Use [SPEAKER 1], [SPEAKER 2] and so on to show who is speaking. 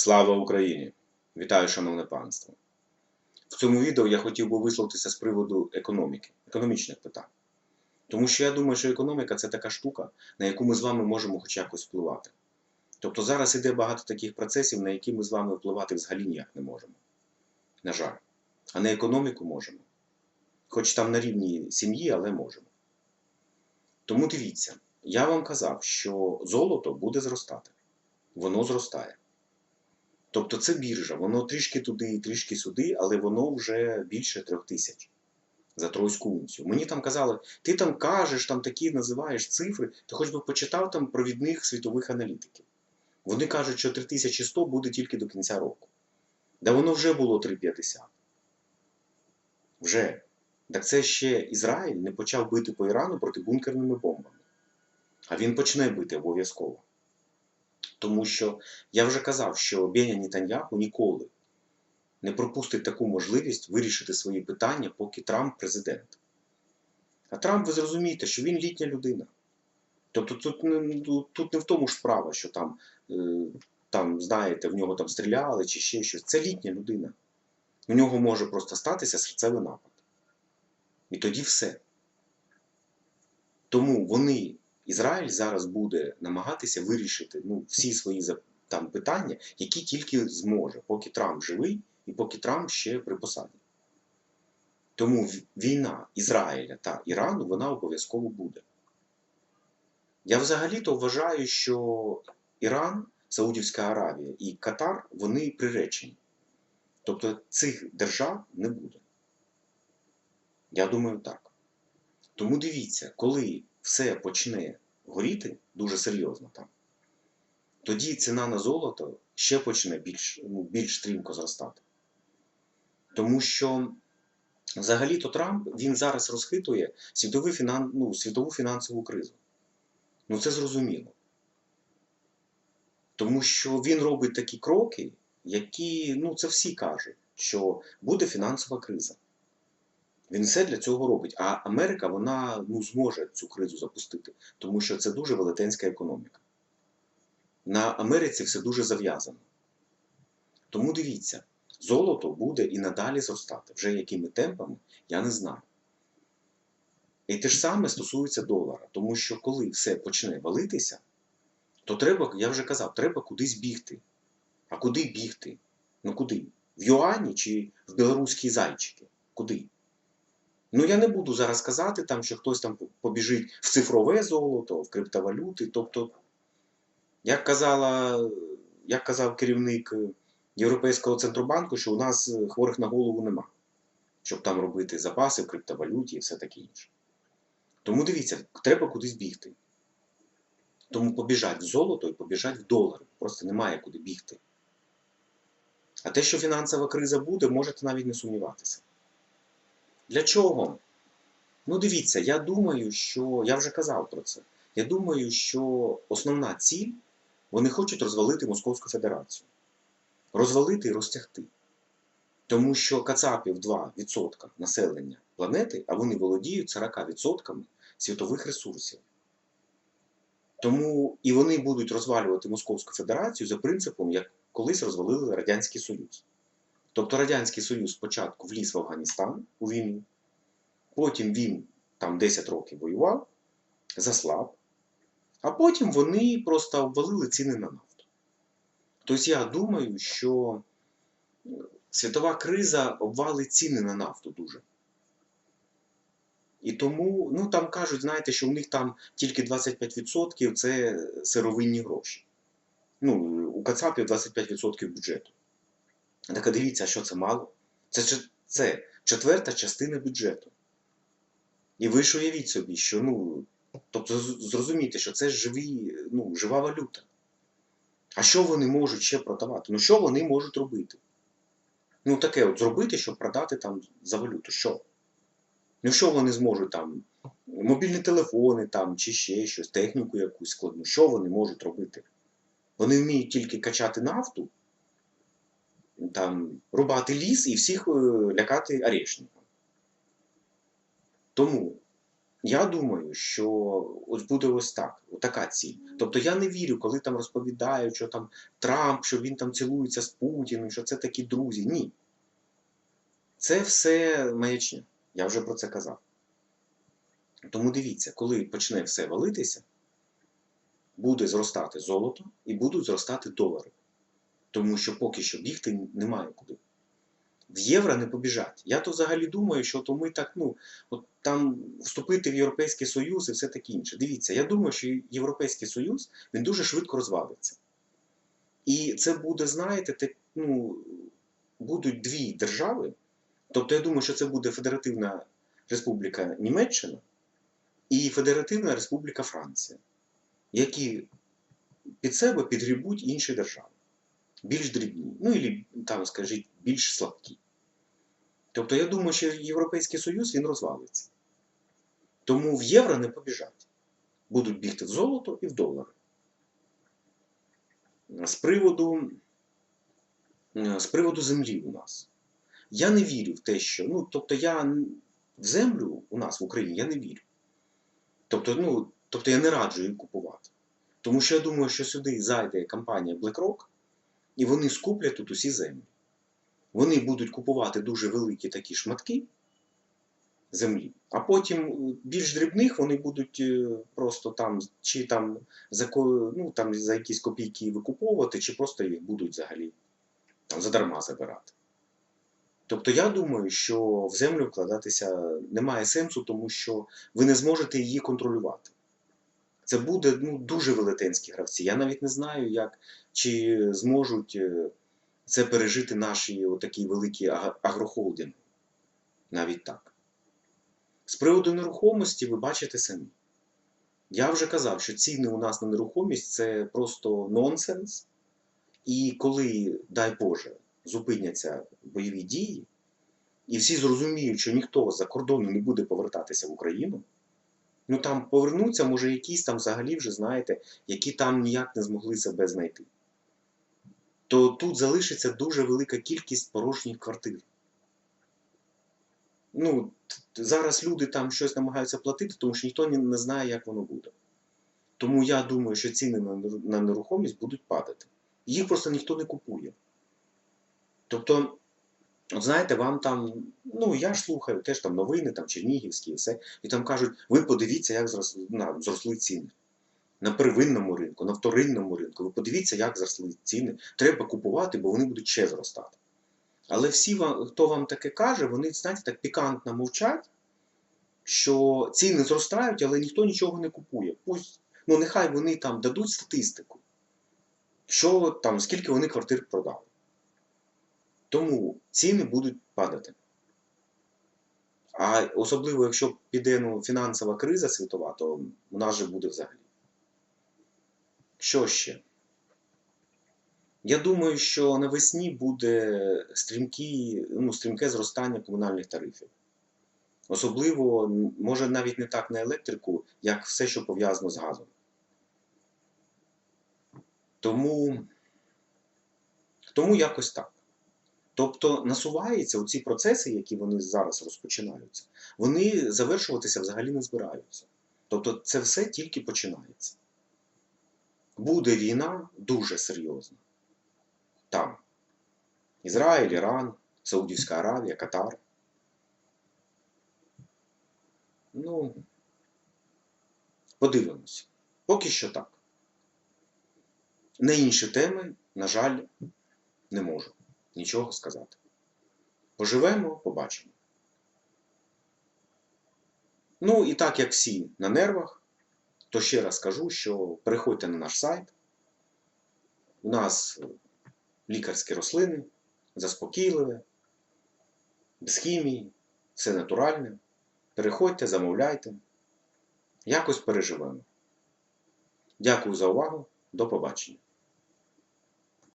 [SPEAKER 1] Слава Україні! Вітаю, шановне панство! В цьому відео я хотів би висловитися з приводу економіки, економічних питань. Тому що я думаю, що економіка це така штука, на яку ми з вами можемо хоч якось впливати. Тобто зараз іде багато таких процесів, на які ми з вами впливати взагалі ніяк не можемо. На жаль. А на економіку можемо. Хоч там на рівні сім'ї, але можемо. Тому дивіться, я вам казав, що золото буде зростати. Воно зростає. Тобто це біржа, воно трішки туди, і трішки сюди, але воно вже більше трьох тисяч за тройську унцію. Мені там казали, ти там кажеш, там такі називаєш цифри, ти хоч би почитав там провідних світових аналітиків. Вони кажуть, що 3100 буде тільки до кінця року. Да воно вже було 350. Вже. Так це ще Ізраїль не почав бити по Ірану протибункерними бомбами. А він почне бити обов'язково. Тому що я вже казав, що Беня Нетаньяху ніколи не пропустить таку можливість вирішити свої питання, поки Трамп президент. А Трамп, ви зрозумієте, що він літня людина. Тобто тут не, тут не в тому ж справа, що там, е, там, знаєте, в нього там стріляли чи ще щось. Це літня людина. У нього може просто статися серцевий напад. І тоді все. Тому вони Ізраїль зараз буде намагатися вирішити ну, всі свої там, питання, які тільки зможе, поки Трамп живий і поки Трамп ще при посаді. Тому війна Ізраїля та Ірану вона обов'язково буде. Я взагалі-то вважаю, що Іран, Саудівська Аравія і Катар вони приречені. Тобто цих держав не буде. Я думаю так. Тому дивіться, коли все почне горіти дуже серйозно там, тоді ціна на золото ще почне більш ну, більш стрімко зростати. Тому що взагалі-то Трамп він зараз розхитує світовий фінан, ну, світову фінансову кризу. Ну це зрозуміло. Тому що він робить такі кроки, які, ну, це всі кажуть, що буде фінансова криза. Він все для цього робить. А Америка вона ну, зможе цю кризу запустити, тому що це дуже велетенська економіка. На Америці все дуже зав'язано. Тому дивіться, золото буде і надалі зростати. Вже якими темпами, я не знаю. І те ж саме стосується долара, тому що коли все почне валитися, то треба, я вже казав, треба кудись бігти. А куди бігти? Ну куди? В Юані чи в білоруські зайчики? Куди? Ну, я не буду зараз казати, там, що хтось там побіжить в цифрове золото, в криптовалюти. Тобто, як казала, як казав керівник Європейського центробанку, що у нас хворих на голову нема, щоб там робити запаси в криптовалюті і все таке інше. Тому дивіться, треба кудись бігти. Тому побіжать в золото і побіжать в долари. Просто немає куди бігти. А те, що фінансова криза буде, можете навіть не сумніватися. Для чого? Ну, дивіться, я думаю, що я вже казав про це. Я думаю, що основна ціль вони хочуть розвалити Московську Федерацію. Розвалити і розтягти. Тому що Кацапів 2% населення планети, а вони володіють 40% світових ресурсів. Тому і вони будуть розвалювати Московську Федерацію за принципом, як колись розвалили Радянський Союз. Тобто Радянський Союз спочатку вліз в Афганістан у війну, потім він там 10 років воював, заслаб, а потім вони просто обвалили ціни на нафту. Тобто я думаю, що світова криза обвалить ціни на нафту дуже. І тому, ну там кажуть, знаєте, що у них там тільки 25% це сировинні гроші. Ну, у Кацапів 25% бюджету. Так а дивіться, що це мало? Це це четверта частина бюджету. І ви ж уявіть собі, що ну, тобто зрозумійте, що це живі, ну, жива валюта. А що вони можуть ще продавати? Ну, що вони можуть робити? Ну, таке от зробити, щоб продати там за валюту. Що? Ну, що вони зможуть там? Мобільні телефони там, чи ще щось, техніку якусь складну. Що вони можуть робити? Вони вміють тільки качати нафту там, рубати ліс і всіх е, лякати орешником. Тому Я думаю, що ось буде ось так, така ціль. Тобто я не вірю, коли там розповідають, що там Трамп, що він там цілується з Путіним, що це такі друзі. Ні. Це все маячня. Я вже про це казав. Тому дивіться, коли почне все валитися, буде зростати золото і будуть зростати долари. Тому що поки що бігти немає куди. В євро не побіжать. Я то взагалі думаю, що то ми так, ну, от там вступити в Європейський Союз і все таке інше. Дивіться, я думаю, що Європейський Союз він дуже швидко розвалиться. І це буде, знаєте, те, ну, будуть дві держави. Тобто, я думаю, що це буде Федеративна Республіка Німеччина і Федеративна Республіка Франція, які під себе підгрібуть інші держави. Більш дрібні, ну і там, скажіть, більш слабкі. Тобто, я думаю, що Європейський Союз він розвалиться. Тому в євро не побіжать. Будуть бігти в золото і в долари. З приводу, з приводу землі у нас. Я не вірю в те, що. Ну, тобто, я в землю у нас в Україні я не вірю. Тобто, ну, тобто я не раджу її купувати. Тому що я думаю, що сюди зайде компанія BlackRock, і вони скуплять тут усі землі. Вони будуть купувати дуже великі такі шматки землі, а потім більш дрібних вони будуть просто там чи там за ну, там, за якісь копійки викуповувати, чи просто їх будуть взагалі там, задарма забирати. Тобто я думаю, що в землю вкладатися немає сенсу, тому що ви не зможете її контролювати. Це буде ну, дуже велетенські гравці. Я навіть не знаю, як, чи зможуть це пережити наші отакі великі агрохолдинги. Навіть так. З приводу нерухомості ви бачите самі. Я вже казав, що ціни у нас на нерухомість це просто нонсенс. І коли, дай Боже, зупиняться бойові дії, і всі зрозуміють, що ніхто за кордону не буде повертатися в Україну, ну там повернуться, може, якісь там взагалі вже, знаєте, які там ніяк не змогли себе знайти, то тут залишиться дуже велика кількість порожніх квартир. Ну, Зараз люди там щось намагаються платити, тому що ніхто не знає, як воно буде. Тому я думаю, що ціни на нерухомість будуть падати. Їх просто ніхто не купує. Тобто, от знаєте, вам там, ну я ж слухаю теж там новини, там Чернігівські і все, і там кажуть, ви подивіться, як зросли, на, зросли ціни. На первинному ринку, на вторинному ринку. Ви подивіться, як зросли ціни. Треба купувати, бо вони будуть ще зростати. Але всі, хто вам таке каже, вони, знаєте, так пікантно мовчать, що ціни зростають, але ніхто нічого не купує. Пусть, ну нехай вони там дадуть статистику, що там, скільки вони квартир продали. Тому ціни будуть падати. А особливо, якщо піде ну, фінансова криза світова, то нас же буде взагалі. Що ще? Я думаю, що навесні буде стрімкі, ну, стрімке зростання комунальних тарифів. Особливо, може навіть не так на електрику, як все, що пов'язано з газом. Тому, Тому якось так. Тобто насуваються ці процеси, які вони зараз розпочинаються, вони завершуватися взагалі не збираються. Тобто це все тільки починається. Буде війна дуже серйозна. Там Ізраїль, Іран, Саудівська Аравія, Катар. Ну, подивимося. Поки що так. На інші теми, на жаль, не можу нічого сказати. Поживемо, побачимо. Ну, і так як всі на нервах, то ще раз скажу, що переходьте на наш сайт. У нас лікарські рослини, заспокійливе, без хімії, все натуральне. Переходьте, замовляйте. Якось переживемо. Дякую за увагу. До побачення.